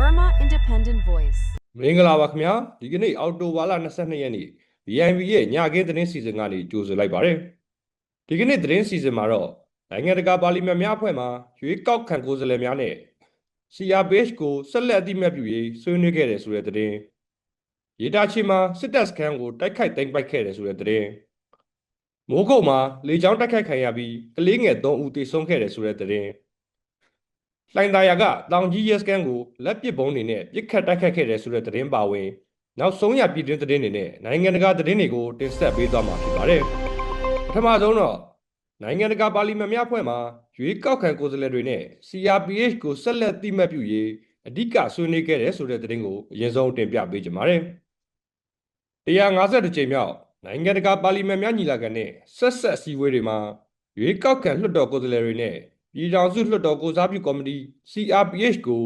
Burma Independent Voice. မင်္ဂလာပါခင်ဗျာဒီကနေ့အောက်တိုဘာလ22ရက်နေ့ VIV ရဲ့ညခင်းသတင်းစီစဉ်ကနေကြိုဆိုလိုက်ပါတယ်ဒီကနေ့သတင်းစီစဉ်မှာတော့နိုင်ငံတကာပါလီမန်များအဖွဲ့မှရွေးကောက်ခံကိုယ်စားလှယ်များနဲ့ CRPH ကိုဆက်လက်အသိအမှတ်ပြုရေးဆွေးနွေးခဲ့တယ်ဆိုတဲ့သတင်းရေတာချီမှာစစ်တပ်စခန်းကိုတိုက်ခိုက်သိမ်းပိုက်ခဲ့တယ်ဆိုတဲ့သတင်းမိုးကုတ်မှာလေကြောင်းတိုက်ခိုက်ခံရပြီးကလေးငယ်3ဦးသေဆုံးခဲ့တယ်ဆိုတဲ့သတင်း လှိုင်သာယာကတောင်ကြီးရဲစခန်းကိုလက်ပစ်ဘုံတွေနဲ့ပြစ်ခတ်တိုက်ခတ်ခဲ့တဲ့ဆိုတဲ့သတင်းပါဝင်နောက်ဆုံးရပြည်တွင်းသတင်းတွေနဲ့နိုင်ငံတကာသတင်းတွေကိုတင်ဆက်ပေးသွားမှာဖြစ်ပါတယ်ပထမဆုံးတော့နိုင်ငံတကာပါလီမန်များအဖွဲ့မှရွေးကောက်ခံကိုယ်စားလှယ်တွေနဲ့ CRPH ကိုဆက်လက်တိမှတ်ပြုရေးအဓိကဆွေးနွေးခဲ့တဲ့ဆိုတဲ့သတင်းကိုအရင်ဆုံးတင်ပြပေးကြပါမယ်152ကြိမ်မြောက်နိုင်ငံတကာပါလီမန်များညီလာခံနဲ့ဆက်ဆက်အစည်းအဝေးတွေမှာရွေးကောက်ခံလွှတ်တော်ကိုယ်စားလှယ်တွေနဲ့ ပြည်ထောင်စုလွှတ်တော်ကိုစားပြုကော်မတီ CRPH ကို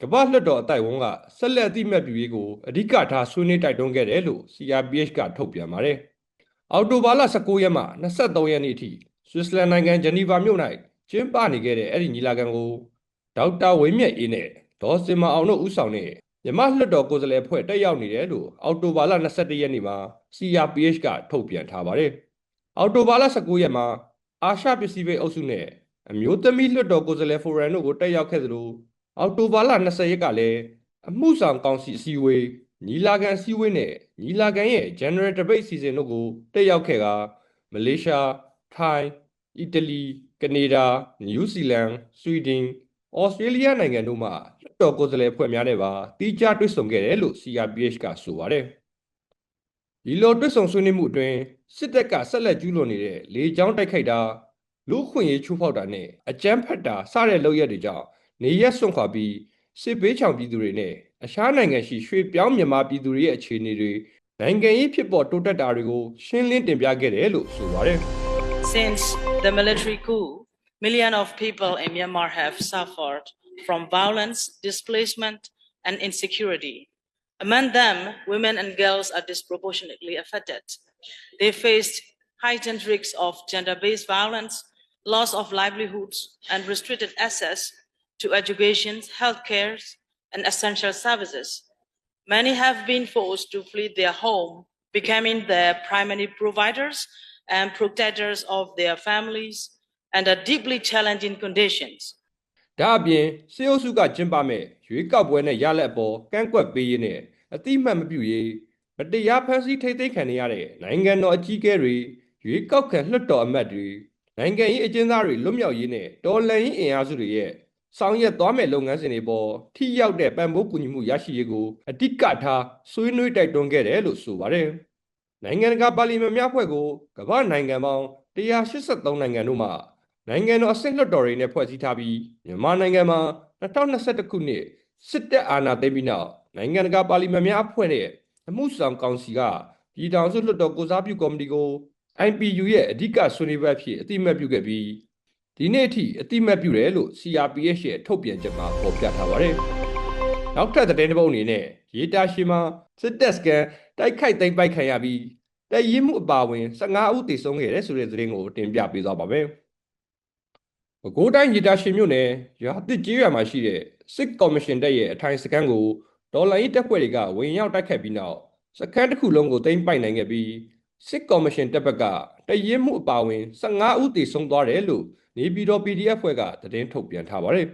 ကမ္ဘာလွှတ်တော်အတိုက်အဝန်းကဆက်လက်အသိအမှတ်ပြုရေးကိုအဓိကထားဆွေးနွေးတိုက်တွန်းခဲ့တယ်လို့ CRPH ကထုတ်ပြန်ပါတယ်။အောက်တိုဘာလ19ရက်မှ23ရက်နေ့အထိဆွစ်ဇာလန်နိုင်ငံဂျနီဗာမြို့၌ကျင်းပနေခဲ့တဲ့အဲ့ဒီညီလာခံကိုဒေါက်တာဝင်းမြတ်အေးနဲ့ဒေါ်စင်မအောင်တို့ဦးဆောင်တဲ့မြမလွှတ်တော်ကိုယ်စားလှယ်ဖွဲ့တက်ရောက်နေတယ်လို့အောက်တိုဘာလ22ရက်နေ့မှာ CRPH ကထုတ်ပြန်ထားပါတယ်။အောက်တိုဘာလ19ရက်မှာအာရှပစိဖိတ်အုပ်စုနဲ့ အမျိုးသမီးလွှတ်တော်ကိုယ်စားလှယ်ဖိုရမ်တို့ကိုတက်ရောက်ခဲ့သလိုအောက်တိုဘာလ20ရက်ကလည်းအမှုဆောင်ကောင်စီအစည်းအဝေးညီလာခံအစည်းအဝေးနဲ့ညီလာခံရဲ့ General Debate Season တို့ကိုတက်ရောက်ခဲ့ကမလေးရှား၊ထိုင်း၊အီတလီ၊ကနေဒါ၊နယူးဇီလန်၊ဆွီဒင်၊ဩစတြေးလျနိုင်ငံတို့မှလွှတ်တော်ကိုယ်စားလှယ်ဖွဲ့များနဲ့ပါတီးခြားတွေ့ဆုံခဲ့တယ်လို့ CRPH ကဆိုပါတယ်ဒီလိုတွေ့ဆုံဆွေးနွေးမှုအတွင်းစစ်တပ်ကဆက်လက်ကျူးလွန်နေတဲ့လေကြောင်းတိုက်ခိုက်တာ လူခွင့်ရေးချိုးဖောက်တာနဲ့အကြမ်းဖက်တာစတဲ့လုပ်ရက်တွေကြောင့်နေရက်စွန့်ခွာပြီးစစ်ဘေးချောင်ပြည်သူတွေနဲ့အခြားနိုင်ငံရှိရွှေပြောင်းမြန်မာပြည်သူတွေရဲ့အခြေအနေတွေနိုင်ငံရေးဖြစ်ပေါ်တိုးတက်တာတွေကိုရှင်းလင်းတင်ပြခဲ့တယ်လို့ဆိုပါတယ် Since the military coup, millions of people in Myanmar have suffered from violence, displacement, and insecurity. Among them, women and girls are disproportionately affected. They faced heightened risks of gender based violence, loss of livelihoods, and restricted access to education, healthcare, and essential services. Many have been forced to flee their home, becoming their primary providers and protectors of their families under deeply challenging conditions. ဒါအပြင်စေအုပ်စုကကျင်းပမဲ့ရွေးကောက်ပွဲနဲ့ရလက်အပေါ်ကန့်ကွက်ပေးရင်းနဲ့အတိအမှတ်မပြုရေးမတရားဖန်ဆီးထိတ်သိမ်းခံနေရတဲ့နိုင်ငံတော်အကြီးအကဲတွေရွေးကောက်ခံလွှတ်တော်အမတ်တွေ နိုင်ငံရေးအကျဉ်းသားတွေလွတ်မြောက်ရေးနဲ့တော်လှန်ရေးအင်အားစုတွေရဲ့ဆောင်ရွက်သွားမဲ့လုပ်ငန်းစဉ်တွေပေါ်ထိရောက်တဲ့ပံ့ပိုးကူညီမှုရရှိရေးကိုအဓိကထားဆွေးနွေးတိုက်တွန်းခဲ့တယ်လို့ဆိုပါတယ်နိုင်ငံတကာပါလီမန်များဖွဲ့ကိုကမ္ဘာနိုင်ငံပေါင်း183နိုင်ငံတို့မှနိုင်ငံတော်အဆင့်လွှတ်တော်တွေနဲ့ဖွဲ့စည်းထားပြီးမြန်မာနိုင်ငံမှာ2021ခုနှစ်စစ်တပ်အာဏာသိမ်းပြီးနောက်နိုင်ငံတကာပါလီမန်များအဖွဲ့နဲ့အမှုဆောင်ကောင်စီကပြည်ထောင်စုလွှတ်တော်ကိုစားပြုကော်မတီကို IPU ရဲ့အဓိကဆွေးနွေးပွဲအဖြစ်အတိအမှတ်ပြုခဲ့ပြီးဒီနေ့အထိအတိအမှတ်ပြုတယ်လို့ CRPH ရဲ့ထုတ်ပြန်ချက်မှာဖော်ပြထားပါတယ်။နောက်ထပ်သတင်းတစ်ပုဒ်အနေနဲ့ရေတာရှိမှာစစ်တပ်စကန်တိုက်ခိုက်သိမ်းပိုက်ခံရပြီးတိုက်ရင်မှုအပါအဝင်15ဦးသေဆုံးခဲ့တယ်ဆိုတဲ့သတင်းကိုတင်ပြပေးသွားပါမယ်။ပဲခူးတိုင်းရေတာရှင်မြို့နယ်ရွာတစ်ကြီးရွာမှာရှိတဲ့စစ်ကော်မရှင်တပ်ရဲ့အထိုင်စခန်းကိုဒေါ်လာရေးတပ်ဖွဲ့တွေကဝင်ရောက်တိုက်ခတ်ပြီးနောက်စခန်းတစ်ခုလုံးကိုသိမ်းပိုက်နိုင်ခဲ့ပြီး စစ်ကော်မရှင်တပ်ဘက်ကတရင်မှုအပါအဝင်15ဦးသေဆုံးသွားတယ်လို့နေပြည်တော် PDF ဖွဲ့ကသတင်းထုတ်ပြန်ထားပါတယ်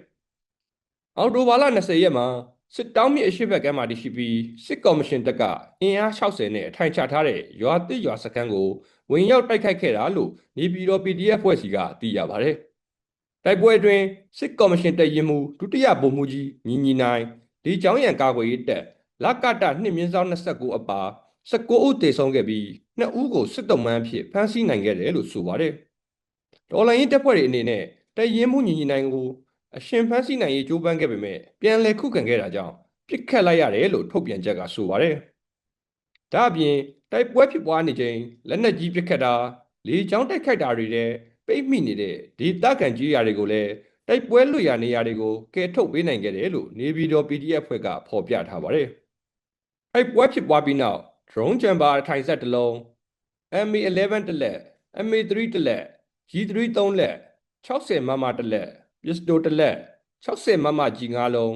။အော်တိုဘာလ20ရက်မှာစစ်တောင်းမြစ်အရှိတ်ဘက်ကမ်းမှာတရှိပြီးစစ်ကော်မရှင်တပ်ကအင်အား60နဲ့အထိုင်ချထားတဲ့ရွာတစ်ရွာစခန်းကိုဝင်ရောက်တိုက်ခိုက်ခဲ့တာလို့နေပြည်တော် PDF ဖွဲ့စီကသိရပါတယ်။တိုက်ပွဲအတွင်းစစ်ကော်မရှင်တပ်ရင်မှုဒုတိယဗိုလ်မှူးကြီးညီညီနိုင်ဒီကျောင်းရံကာကွယ်ရေးတပ်လကတနှစ်မြင်းဆောင်29အပါ19ဦးသေဆုံးခဲ့ပြီး 2ဦးကိုစစ်တုံးမှန်းအဖြစ်ဖမ်းဆီးနိုင်ခဲ့တယ်လို့ဆိုပါတယ်။ဒေါ်လာရင်းတပ်ဖွဲ့တွေအနေနဲ့တပ်ရင်မှုညီညီနိုင်ကိုအရှင်ဖမ်းဆီးနိုင်ရေးကြိုးပမ်းခဲ့ပေမဲ့ပြန်လည်ခုခံခဲ့တာကြောင့်ပြစ်ခတ်လိုက်ရတယ်လို့ထုတ်ပြန်ချက်ကဆိုပါတယ်။ဒါအပြင်တိုက်ပွဲဖြစ်ပွားနေချိန်လက်နက်ကြီးပစ်ခတ်တာလေကြောင်းတိုက်ခိုက်တာတွေတဲ့ပိတ်မိနေတဲ့ဒေသခံကြီးရာတွေကိုလည်းတိုက်ပွဲလွတ်ရာနေရာတွေကိုကယ်ထုတ်ပေးနိုင်ခဲ့တယ်လို့နေပြည်တော် PDF ဖွဲ့ကဖော်ပြထားပါတယ်။တိုက်ပွဲဖြစ်ပွားပြီးနောက် drone chamber ထိုင်ဆက်တစ်လုံး MA11 တစ်လက် MA3 တစ်လက် G3 3လက်60မမတစ်လက် pistol တစ်လက်60မမ G5 လုံး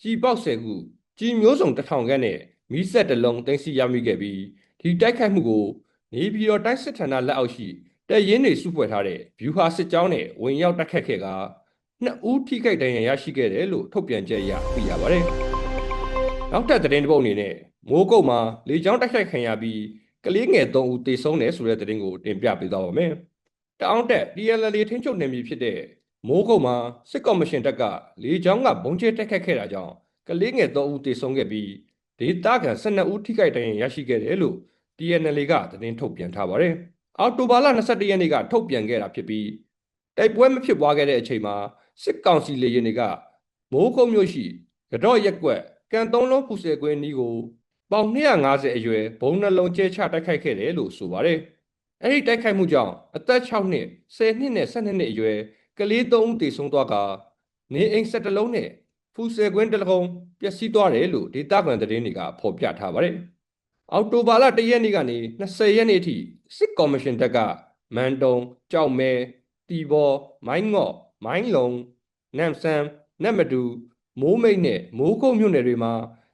ကြီးပေါက်10ခုကြီးမျိုးစုံတစ်ထောင်ခန့်နဲ့မီးစက်တစ်လုံးတင်စီရမိခဲ့ပြီးဒီတိုက်ခိုက်မှုကိုနေပြည်တော်တိုင်းစစ်ဌာနလက်အောက်ရှိတပ်ရင်းတွေစုဖွဲ့ထားတဲ့ဗျူဟာစစ်ကြောင်းနဲ့ဝင်ရောက်တိုက်ခတ်ခဲ့ကနှစ်ဦးထိခိုက်ဒဏ်ရာရရှိခဲ့တယ်လို့ထုတ်ပြန်ချက်အရသိရပါတယ်။နောက်ထပ်သတင်းတစ်ပုဒ်အနေနဲ့ မိုးကုတ်မှာလေကြောင်းတိုက်ခိုက်ခံရပြီးကလေးငယ်3ဦးသေဆုံးတယ်ဆိုတဲ့သတင်းကိုတင်ပြပေးသွားပါမယ်။တအောင်းတက် TLL ထင်းချုပ်နေပြီဖြစ်တဲ့မိုးကုတ်မှာစစ်ကော်မရှင်တပ်ကလေကြောင်းကဘုံကျဲတိုက်ခတ်ခဲ့တာကြောင့်ကလေးငယ်3ဦးသေဆုံးခဲ့ပြီးဒေသခံ12ဦးထိခိုက်ဒဏ်ရာရရှိခဲ့တယ်လို့ TNL ကသတင်းထုတ်ပြန်ထားပါတယ်။အော်တိုဘာလ22ရက်နေ့ကထုတ်ပြန်ခဲ့တာဖြစ်ပြီးတိုက်ပွဲမဖြစ်ပွားခဲ့တဲ့အချိန်မှာစစ်ကောင်စီလေယာဉ်တွေကမိုးကုတ်မြို့ရှိကတော့ရက်ကွက်ကံသုံးလုံးပူဆယ်ကွင်းနီးကို ပေါင်250အရွယ်ဘုံနှလုံးကျဲချတိုက်ခိုက်ခဲ့တယ်လို့ဆိုပါတယ်။အဲဒီတိုက်ခိုက်မှုကြောင့်အသက်6နှစ်10နှစ်နဲ့12နှစ်အရွယ်ကလေး3ဦးသေဆုံးသွားကနေအိမ်7လုံးနဲ့ဖူဆယ်ကွင်းတစ်လုံးပျက်စီးသွားတယ်လို့ဒေသခံသတင်းတွေကဖော်ပြထားပါတယ်။အောက်တိုဘာလ1ရက်နေ့ကနေ20ရက်နေ့အထိစစ်ကော်မရှင်တပ်ကမန်တုံကြောက်မဲတီဘောမိုင်းငော့မိုင်းလုံနမ်ဆမ်နတ်မတူမိုးမိတ်နဲ့မိုးကုတ်မြို့နယ်တွေမှာ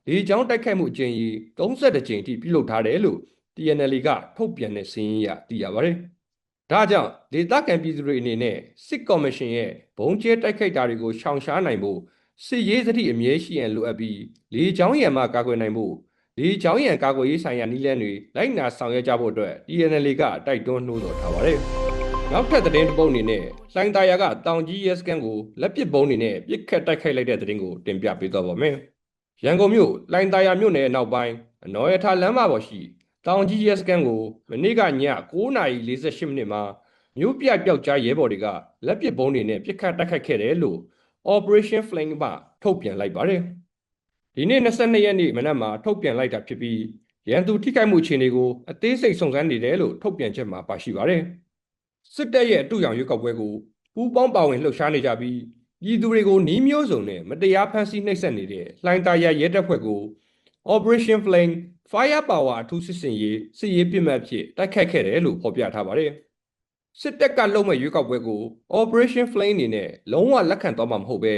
လေကြောင်းတိုက်ခိုက်မှုအကြိမ်ကြီး32ကြိမ်အထိပြုလုပ်ထားတယ်လို့ TNL ကထုတ်ပြန်တဲ့စာရင်းအရသိရပါတယ်။ဒါကြောင့်ဒေသခံပြည်သူတွေအနေနဲ့စစ်ကော်မရှင်ရဲ့ဘုံကျဲတိုက်ခိုက်တာတွေကိုရှောင်ရှားနိုင်ဖို့စစ်ရေးစတိအမြဲရှိရန်လိုအပ်ပြီးလေကြောင်းရံမှကာကွယ်နိုင်ဖို့လေကြောင်းရံကာကွယ်ရေးဆိုင်ရာနည်းလမ်းတွေလိုက်နာဆောင်ရွက်ကြဖို့အတွက် TNL ကတိုက်တွန်းနှိုးဆော်ထားပါတယ်။နောက်ထပ်သတင်းတစ်ပုဒ်အနေနဲ့လှိုင်သာယာကတောင်ကြီးရဲစခန်းကိုလက်ပစ်ဘုံတွေနဲ့ပစ်ခတ်တိုက်ခိုက်လိုက်တဲ့သတင်းကိုတင်ပြပေးသွားပါမယ်။ ရန်ကုန်မြို့လှိုင်သာယာမြို့နယ်နောက်ပိုင်းအနော်ရထားလမ်းမပေါ်ရှိတောင်ကြီးရဲစခန်းကိုမနေ့ကည9:48မိနစ်မှာမြို့ပြပျောက်ကြားရဲဘော်တွေကလက်ပစ်ဘုံတွေနဲ့ပစ်ခတ်တိုက်ခိုက်ခဲ့တယ်လို့ Operation Flame ကထုတ်ပြန်လိုက်ပါတယ်။ဒီနေ့22ရက်နေ့မနက်မှာထုတ်ပြန်လိုက်တာဖြစ်ပြီးရန်သူထိခိုက်မှုအခြေအနေကိုအသေးစိတ်စုံစမ်းနေတယ်လို့ထုတ်ပြန်ချက်မှာပါရှိပါတယ်။စစ်တပ်ရဲ့အတူရောင်ရွေးကောက်ပွဲကိုပူးပေါင်းပါဝင်လှုပ်ရှားနေကြပြီး ပြည်သူတွေကိုနှီးမျိုးစုံနဲ့မတရားဖမ်းဆီးနှိပ်စက်နေတဲ့လှိုင်သာယာရဲတပ်ဖွဲ့ကို Operation Flame Fire Power အထူးစစ်စင်ရေးစစ်ရေးပြစ်မှတ်ဖြစ်တိုက်ခတ်ခဲ့တယ်လို့ဖော်ပြထားပါတယ်။စစ်တပ်ကလုံမဲ့ရွေးကောက်ပွဲကို Operation Flame အနေနဲ့လုံးဝလက်ခံသွားမှာမဟုတ်ပဲ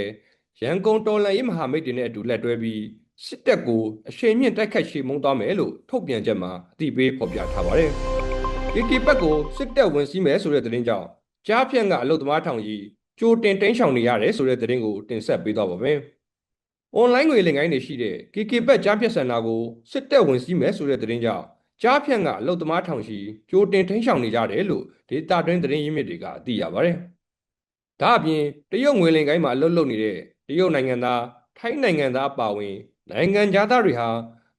ရန်ကုန်တော်လှန်ရေးမဟာမိတ်တွေနဲ့အတူလက်တွဲပြီးစစ်တပ်ကိုအရှိန်မြင့်တိုက်ခတ်ရှေ့မုံသွားမယ်လို့ထုတ်ပြန်ချက်မှာအတိပေးဖော်ပြထားပါတယ်။ KK ဘက်ကိုစစ်တပ်ဝင်စီးမယ်ဆိုတဲ့သတင်းကြောင့်ကြားဖြန့်ကအလုတ်သမားထောင်ကြီး ကြိုတင်တင်းချောင်နေရတယ်ဆိုတဲ့သတင်းကိုတင်ဆက်ပေးသွားပါမယ်။ online ငွေလင်ကိုင်းတွေရှိတဲ့ KK ဘက်ကြားဖြတ်စံနာကိုစစ်တပ်ဝင်စီးမယ်ဆိုတဲ့သတင်းကြောင့်ကြားဖြန့်ကအလုတ်သမားထောင်ရှိကြိုတင်တင်းချောင်နေကြတယ်လို့ဒေတာတွင်းသတင်းရင်းမြစ်တွေကသိရပါတယ်။ဒါအပြင်တရုတ်ငွေလင်ကိုင်းမှာအလုတ်လုပ်နေတဲ့တရုတ်နိုင်ငံသားထိုင်းနိုင်ငံသားအပါအဝင်နိုင်ငံသားတွေဟာ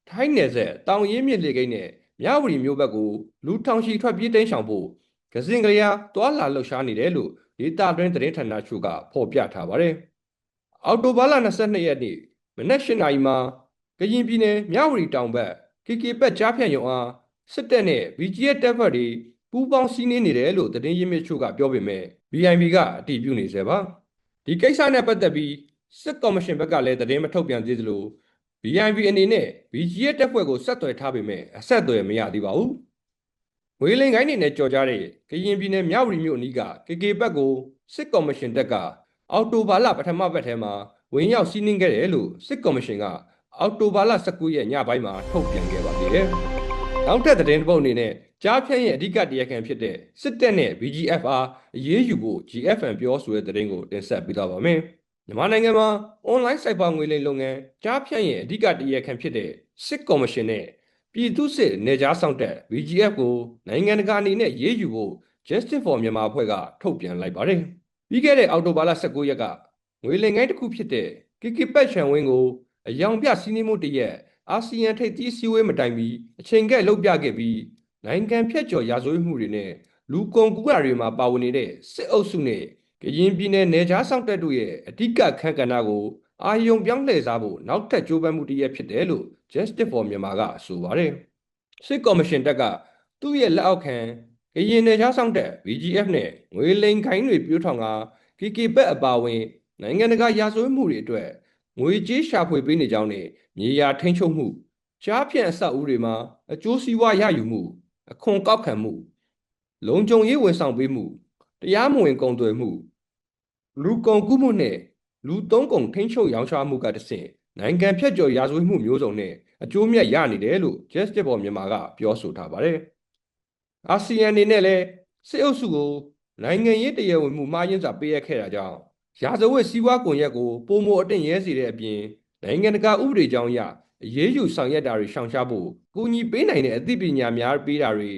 ထိုင်းနယ်ဆက်တောင်ရင်းမြစ်လေကိန်းနဲ့မြဝတီမြို့ဘက်ကိုလူထောင်ချီထွက်ပြေးတိမ်းရှောင်ဖို့ကစင်ကလေးအားတွာလာလှုပ်ရှားနေတယ်လို့ ဒေတာတွင်းသတင်းဌာနချို့ကဖော်ပြထားပါတယ်။အော်တိုဘာလ22ရက်နေ့မနက်၈နာရီမှာကရင်ပြည်နယ်မြဝတီတောင်ဘက် KK ဘက်ကြားဖြန့်ရုံအားစစ်တပ်နဲ့ BGF တပ်ဖွဲ့တွေပူးပေါင်းစီးနင်းနေတယ်လို့သတင်းရင်းမြစ်ချို့ကပြောပေမဲ့ BIB ကအတည်ပြုနေစေပါဒီကိစ္စနဲ့ပတ်သက်ပြီးစစ်ကော်မရှင်ဘက်ကလည်းသတင်းမထုတ်ပြန်သေးသလို BIB အနေနဲ့ BGF တပ်ဖွဲ့ကိုဆက်သွယ်ထားပေမဲ့အဆက်အသွယ်မရသေးပါဘူး။ ဝေလင်ကိုင်းနေနဲ့ကြော်ကြတဲ့ကရင်ပြည်နယ်မြဝတီမြို့အနီးက KK ဘက်ကိုစစ်ကော်မရှင်တပ်ကအော်တိုဘာလပထမဘက်ထဲမှာဝင်ရောက်စီးနင်းခဲ့တယ်လို့စစ်ကော်မရှင်ကအော်တိုဘာလ19ရက်ညပိုင်းမှာထုတ်ပြန်ခဲ့ပါသေးတယ်။နောက်ထပ်သတင်းတစ်ပုဒ်အနေနဲ့ကြားဖြန့်ရဲ့အဓိကတရားခံဖြစ်တဲ့စစ်တပ်နဲ့ BGFR အရေးယူဖို့ GFN ပြောဆိုတဲ့သတင်းကိုတင်ဆက်ပေးသွားပါမယ်။မြန်မာနိုင်ငံမှာ online စိုက်ဘာငွေလိမ်လုပ်ငန်းကြားဖြန့်ရဲ့အဓိကတရားခံဖြစ်တဲ့စစ်ကော်မရှင်နဲ့ ပြည်သူ့စစ်နေကြားဆောင်တက် BGF ကိုနိုင်ငံတကာအနေနဲ့ရေးယူဖို့ Justice for Myanmar အဖွဲ့ကထုတ်ပြန်လိုက်ပါတယ်။ပြီးခဲ့တဲ့အောက်တိုဘာလ19ရက်ကငွေလိမ်ငိုင်းတစ်ခုဖြစ်တဲ့ KK ပက်ချန်ဝင်းကိုအယောင်ပြစီးနှင်းမှုတရက်အာဆီယံထိပ်သီးစည်းဝေးမတိုင်မီအချိန်ကဲ့လှုပ်ပြခဲ့ပြီးနိုင်ငံဖြတ်ကျော်ရာဇဝတ်မှုတွေနဲ့လူကုန်ကူးတာတွေမှာပါဝင်နေတဲ့စစ်အုပ်စုနဲ့ကရင်ပြည်နယ်နယ်ခြားဆောင်တပ်တို့ရဲ့အဓိကခန့်ကဏ္ဍကို အာယုံပြောင်းလှည့်စားဖို့နောက်ထပ်ကြိုးပမ်းမှုတစ်ရက်ဖြစ်တယ်လို့ Justice for Myanmar ကဆိုပါတယ်စစ်ကော်မရှင်တပ်ကသူ့ရဲ့လက်အောက်ခံကရင်နယ်ခြားဆောင်တပ် VGF နဲ့ငွေလိမ်ခိုင်းတွေပြိုးထောင်က KK ဘက်အပါဝင်နိုင်ငံတကာရာဇဝတ်မှုတွေအတွက်ငွေကြေးရှာဖွေပေးနေကြောင်းနဲ့မြေယာထိန်းချုပ်မှုရှားဖြန့်အဆောက်အဦတွေမှာအကျိုးစီးပွားရယူမှု အခွန်ကောက်ခံမှု လုံခြုံရေးဝန်ဆောင်ပေးမှုတရားမဝင်ကုန်သွယ်မှုလူကုန်ကူးမှုနဲ့ လူသုံးကုန်ထိန်းချုပ်ရောင်းချမှုကတဆင့်နိုင်ငံဖြတ်ကျော်ရာဇဝတ်မှုမျိုးစုံနဲ့အကျိုးမြတ်ရနေတယ်လို့ Justice for Myanmar ကပြောဆိုထားပါတယ်။အာဆီယံအနေနဲ့လည်းစစ်အုပ်စုကိုနိုင်ငံရေးတရားဝင်မှုမှားယွင်းစွာပေးအပ်ခဲ့တာကြောင့်ရာဇဝတ်စီးပွားကွန်ရက်ကိုပုံမအတင့်ရဲစေတဲ့အပြင်နိုင်ငံတကာဥပဒေကြောင်းအရအရေးယူဆောင်ရွက်တာတွေရှောင်ရှားဖို့ကူညီပေးနိုင်တဲ့အသိပညာများပေးတာတွေ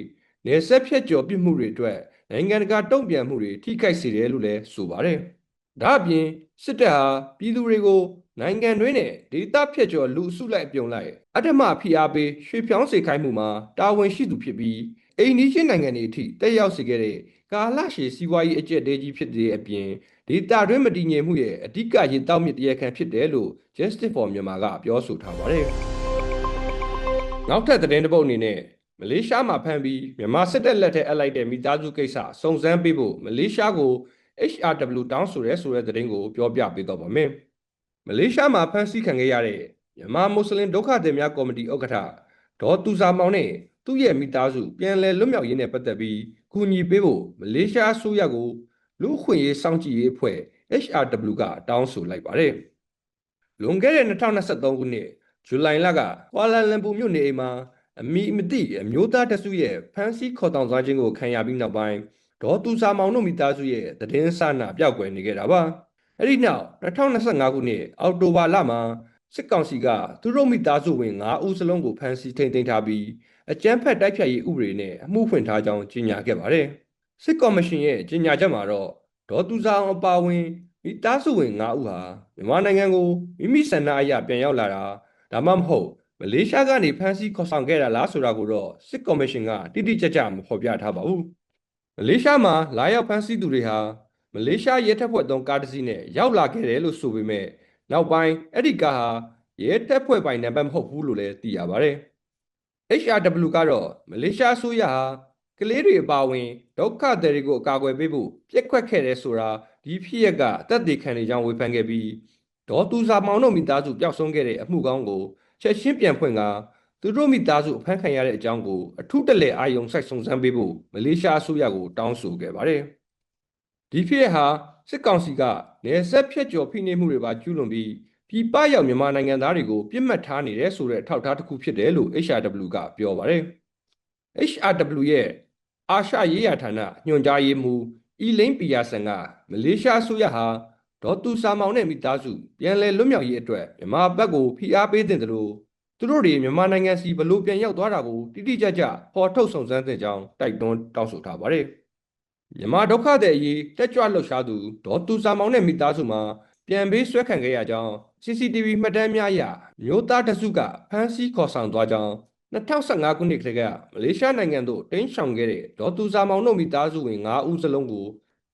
နေဆက်ဖြတ်ကျော်ပြစ်မှုတွေအတွက်နိုင်ငံတကာတုံ့ပြန်မှုတွေထိခိုက်စေတယ်လို့လည်းဆိုပါတယ်။ ဒါအပြင်စစ်တပ်ဟာပြည်သူတွေကိုနိုင်ငံတွင်းနဲ့ဒေသဖြတ်ကျော်လူအစုလိုက်အပြုံလိုက်အထမဖိအားပေးရွှေ့ပြောင်းစေခိုင်းမှုမှာတာဝန်ရှိသူဖြစ်ပြီးအိန္ဒိယနိုင်ငံတွေအထိတက်ရောက်စေခဲ့တဲ့ကာလရှည်စီးပွားရေးအကျက်တဲကြီးဖြစ်တဲ့အပြင်ဒေတာတွင်းမတည်ငြိမ်မှုရဲ့အဓိကရေတောက်မြစ်တရားခံဖြစ်တယ်လို့ Justice for Myanmar ကပြောဆိုထားပါတယ်။နောက်ထပ်သတင်းတစ်ပုဒ်အနေနဲ့မလေးရှားမှာဖမ်းပြီးမြန်မာစစ်တပ်လက်ထက်အပ်လိုက်တဲ့မိသားစုကိစ္စစုံစမ်းပေးဖို့မလေးရှားကို HRW တောင်းဆိုရဲဆိုတဲ့သတင်းကိုပြောပြပေးတော့ပါမယ်။မလေးရှားမှာဖမ်းဆီးခံခဲ့ရတဲ့မြန်မာမွတ်စလင်ဒုက္ခသည်များကော်မတီဥက္ကဋ္ဌဒေါ်သူစာမောင်နဲ့သူ့ရဲ့မိသားစုပြန်လည်လွတ်မြောက်ရေးနဲ့ပတ်သက်ပြီးကူညီပေးဖို့မလေးရှားအစိုးရကိုလူ့အခွင့်အရေးစောင့်ကြည့်ရေးအဖွဲ့ HRW ကတောင်းဆိုလိုက်ပါတယ်။လွန်ခဲ့တဲ့2023ခုနှစ်ဇူလိုင်လကကွာလာလမ်ပူမြို့နေအိမ်မှာအမိမတိအမျိုးသားတစုရဲ့ဖမ်းဆီးခေါ်တောင်သွားခြင်းကိုခံရပြီးနောက်ပိုင်း ဒေါ်သူစာမောင်တို့မိသားစုရဲ့သတင်းစာနာပြောက်ကွယ်နေခဲ့တာပါ။အဲ့ဒီနောက်2025ခုနှစ်အောက်တိုဘာလမှာစစ်ကောင်စီကသူတို့မိသားစုဝင်9ဦးစလုံးကိုဖမ်းဆီးထိန်းသိမ်းထားပြီးအကြမ်းဖက်တိုက်ဖြတ်ရေးဥပဒေနဲ့အမှုဖွင့်ထားကြောင်းကြေညာခဲ့ပါတယ်။စစ်ကော်မရှင်ရဲ့ကြေညာချက်မှာတော့ဒေါ်သူစာအောင်အပါဝင်မိသားစုဝင်9ဦးဟာမြန်မာနိုင်ငံကိုမိမိဆန္ဒအရပြန်ရောက်လာတာဒါမှမဟုတ်မလေးရှားကနေဖမ်းဆီးခေါ်ဆောင်ခဲ့တာလားဆိုတာကိုတော့စစ်ကော်မရှင်ကတိတိကျကျမဖော်ပြထားပါဘူး။ မလေးရှားမှာလာရောက်ဖမ်းဆီးသူတွေဟာမလေးရှားရဲတပ်ဖွဲ့သုံးကားတစ်စီးနဲ့ရောက်လာခဲ့တယ်လို့ဆိုပေမဲ့နောက်ပိုင်းအဲ့ဒီကားဟာရဲတပ်ဖွဲ့ပိုင်နံပါတ်မဟုတ်ဘူးလို့လည်းသိရပါတယ်။ HRW ကတော့မလေးရှားအစိုးရဟာကလေးတွေအပါအဝင်ဒုက္ခသည်တွေကိုအကာအကွယ်ပေးဖို့ပြက်ခွက်ခဲ့တယ်ဆိုတာဒီဖြစ်ရပ်ကအသက်သေခံနေကြောင်းဝေဖန်ခဲ့ပြီးဒေါ်သူစာမောင်တို့မိသားစုပျောက်ဆုံးခဲ့တဲ့အမှုကောင်းကိုချက်ရှင်းပြန်ဖွင့်က သူတို့မိသားစုအဖမ်းခံရတဲ့အကြောင်းကိုအထူးတလဲအာယုံစိုက်စုံစမ်းပေးဖို့မလေးရှားအစိုးရကိုတောင်းဆိုခဲ့ပါတယ်။ဒီဖြစ်ဟာစစ်ကောင်စီကနေဆက်ဖြတ်ကျော်ဖိနှိပ်မှုတွေပါကျူးလွန်ပြီးပြည်ပရောက်မြန်မာနိုင်ငံသားတွေကိုပြစ်မှတ်ထားနေတယ်ဆိုတဲ့အထောက်အထားတစ်ခုဖြစ်တယ်လို့ HRW ကပြောပါတယ်။ HRW ရဲ့အာရှရေးရာဌာနညွှန်ကြားရေးမှူးအီလိန်ပီယာဆန်ကမလေးရှားအစိုးရဟာဒေါ်သူစာမောင်နဲ့မိသားစုပြန်လည်လွတ်မြောက်ရေးအတွက်မြန်မာဘက်ကိုဖိအားပေးတဲ့လို့ သူတို့တွေမြန်မာနိုင်ငံစီဘလို့ပြန်ရောက်သွားတာကိုတိတိကျကျပေါ်ထုတ်ဆောင်စမ်းတဲ့ကြောင်းတိုက်တွန်းတောင်းဆိုထားပါတယ်။မြန်မာဒုက္ခသည်အရေးတက်ကြွလှုပ်ရှားသူဒေါ်သူစာမောင်နဲ့မိသားစုမှာပြန်ပေးဆွဲခံခဲ့ရကြောင်း CCTV မှတ်တမ်းများအရမျိုးသားတစုကဖမ်းဆီးခေါ်ဆောင်သွားကြောင်း2015ခုနှစ်ကတည်းကမလေးရှားနိုင်ငံသို့တင်းရှောင်ခဲ့တဲ့ဒေါ်သူစာမောင်တို့မိသားစုဝင်9ဦးစလုံးကို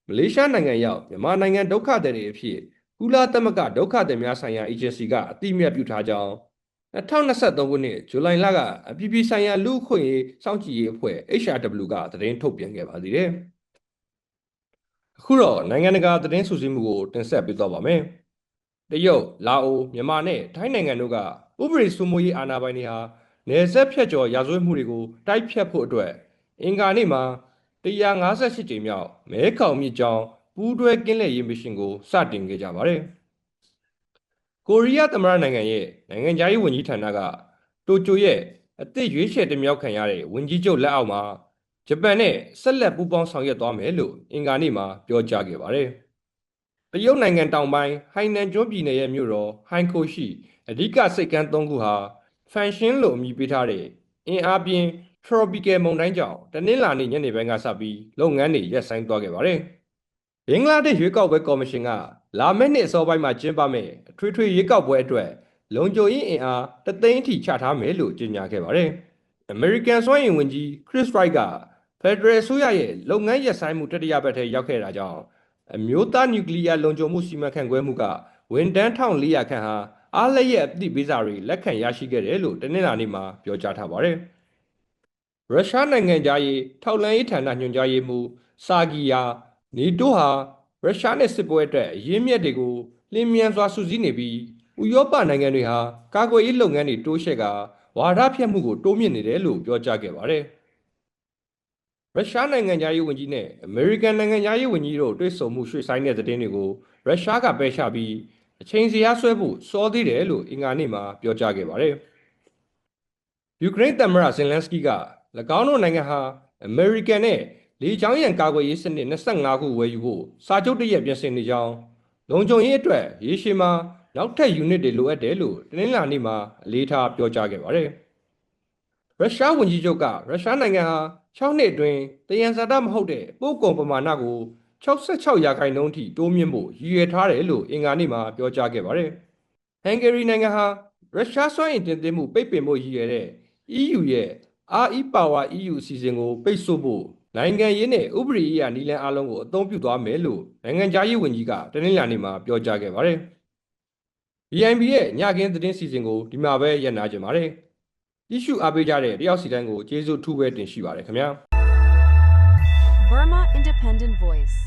မလေးရှားနိုင်ငံရောက်မြန်မာနိုင်ငံဒုက္ခသည်တွေအဖြစ်ကုလသမဂ္ဂဒုက္ခသည်များဆိုင်ရာအေဂျင်စီကအတိအမြတ်ပြုထားကြောင်း 2023ခုနှစ်ဇူလိုင်လကအပြည်ပြည်ဆိုင်ရာလူ့အခွင့်အရေးစောင့်ကြည့်ရေးအဖွဲ့ HRW ကသတင်းထုတ်ပြန်ခဲ့ပါသေးတယ်။အခုတော့နိုင်ငံတကာသတင်းစုစည်းမှုကိုတင်ဆက်ပေးသွားပါမယ်။တရုတ်၊လာအို၊မြန်မာနဲ့ထိုင်းနိုင်ငံတို့ကဥပဒေစိုးမိုးရေးအာဏာပိုင်တွေဟာနယ်စပ်ဖြတ်ကျော်ရာဇဝတ်မှုတွေကိုတိုက်ဖြတ်ဖို့အတွက်အင်္ဂါနေ့မှာ158ကြိမ်မြောက်မဲခေါင်မြစ်ကြောင်းပူးတွဲကင်းလှည့်ရေးမရှင်ကိုစတင်ခဲ့ကြပါတယ်။ ကိုရီးယားသမ္မတနိုင်ငံရဲ့နိုင်ငံခြားရေးဝန်ကြီးဌာနကတိုကျိုရဲ့အသစ်ရွေးချယ်တင်မြှောက်ခံရတဲ့ဝန်ကြီးချုပ်လက်အောက်မှာဂျပန်နဲ့ဆက်လက်ပူးပေါင်းဆောင်ရွက်သွားမယ်လို့အင်္ဂါနေ့မှာပြောကြားခဲ့ပါတယ်။တရုတ်နိုင်ငံတောင်ပိုင်းဟိုင်နန်ကျွန်းပြည်နယ်ရဲ့မြို့တော်ဟိုင်ခိုရှိအဓိကစိတ်ကမ်း၃ခုဟာဖန်ရှင်းလို့အမည်ပေးထားတဲ့အင်အားပြင်း tropical မုန်တိုင်းကြောင့်တနင်္လာနေ့ညနေပိုင်းကစပြီးလုပ်ငန်းတွေရပ်ဆိုင်းသွားခဲ့ပါတယ်။ ဘင်္ဂလားဒေ့ရှ်ရွေးကောက်ပွဲကော်မရှင်ကလာမယ့်နှစ်အစောပိုင်းမှာကျင်းပမယ့်အထွေထွေရွေးကောက်ပွဲအတွက်လုံခြုံရေးအင်အားတသိန်းအထိချထားမယ်လို့ကြေညာခဲ့ပါတယ်။ American စွမ်းအင်ဝန်ကြီး Chris Wright က Federal ဆိုရရဲ့လုပ်ငန်းရပ်ဆိုင်းမှုတတိယပတ်ထဲရောက်ခဲ့တာကြောင့်အမျိုးသားနျူကလ িয়ার လုံခြုံမှုစီမံခန့်ခွဲမှုကဝန်တန်း1400ခန့်ဟာအားလျက်အသည့်ဗီဇာတွေလက်ခံရရှိခဲ့တယ်လို့တနင်္လာနေ့မှာပြောကြားထားပါတယ်။ရုရှားနိုင်ငံသားရေးထောက်လှမ်းရေးဌာနညွှန်ကြားရေးမှူးစာဂီယာ နေတိုးဟာရုရှားနဲ့စစ်ပွဲအတွက်ရင်းမြစ်တွေကိုလင်းမြန်စွာစုစည်းနေပြီးဥရောပနိုင်ငံတွေဟာကာကွယ်ရေးလုပ်ငန်းတွေတိုးချဲ့ကဝါဒဖြန့်မှုကိုတိုးမြင့်နေတယ်လို့ပြောကြားခဲ့ပါတယ်။ရုရှားနိုင်ငံသားရေးဝန်ကြီးနဲ့အမေရိကန်နိုင်ငံသားရေးဝန်ကြီးတို့တွေ့ဆုံမှုရွှေ့ဆိုင်းတဲ့သတင်းတွေကိုရုရှားကပယ်ချပြီးအချိန်စရာဆွဲဖို့စောသေးတယ်လို့အင်္ဂါနေ့မှာပြောကြားခဲ့ပါတယ်။ယူကရိန်းသမ္မတဇင်လန်စကီက၎င်းတို့နိုင်ငံဟာအမေရိကန်နဲ့ လေကြောင်းရန်ကာကွယ်ရေးစနစ်25ခုဝယ်ယူဖို့စာချုပ်တစ်ရက်ပြင်ဆင်နေကြောင်းလုံခြုံရေးအတွက်ရေရှည်မှာနောက်ထပ်ယူနစ်တွေလိုအပ်တယ်လို့တနင်္လာနေ့မှာအလေးထားပြောကြားခဲ့ပါတယ်။ရုရှားဝန်ကြီးချုပ်ကရုရှားနိုင်ငံဟာ6နှစ်အတွင်းတယံဇာတမဟုတ်တဲ့ပို့ကုန်ပမာဏကို66ရာခိုင်နှုန်းထိတိုးမြင့်ဖို့ရည်ရွယ်ထားတယ်လို့အင်္ဂါနေ့မှာပြောကြားခဲ့ပါတယ်။ဟန်ဂေရီနိုင်ငံဟာရုရှားစွမ်းအင်တင်သွင်းမှုပိတ်ပင်ဖို့ရည်ရွယ်တဲ့ EU ရဲ့ RE Power EU အစီအစဉ်ကိုပိတ်ဆို့ဖို့ နိုင်ငံရေးနဲ့ဥပဒေရေးရာနည်းလမ်းအလုံးကိုအသုံးပြုသွားမယ်လို့နိုင်ငံခြားရေးဝန်ကြီးကတနင်္လာနေ့မှာပြောကြားခဲ့ပါတယ်။ BNB ရဲ့ညခင်းသတင်းစီစဉ်ကိုဒီမှာပဲရပ်နာကြပါတယ်။ကြည့်ရှုအားပေးကြတဲ့တယောက်စီတိုင်းကိုကျေးဇူးထူးပဲတင်ရှိပါတယ်ခင်ဗျာ။ Burma Independent Voice.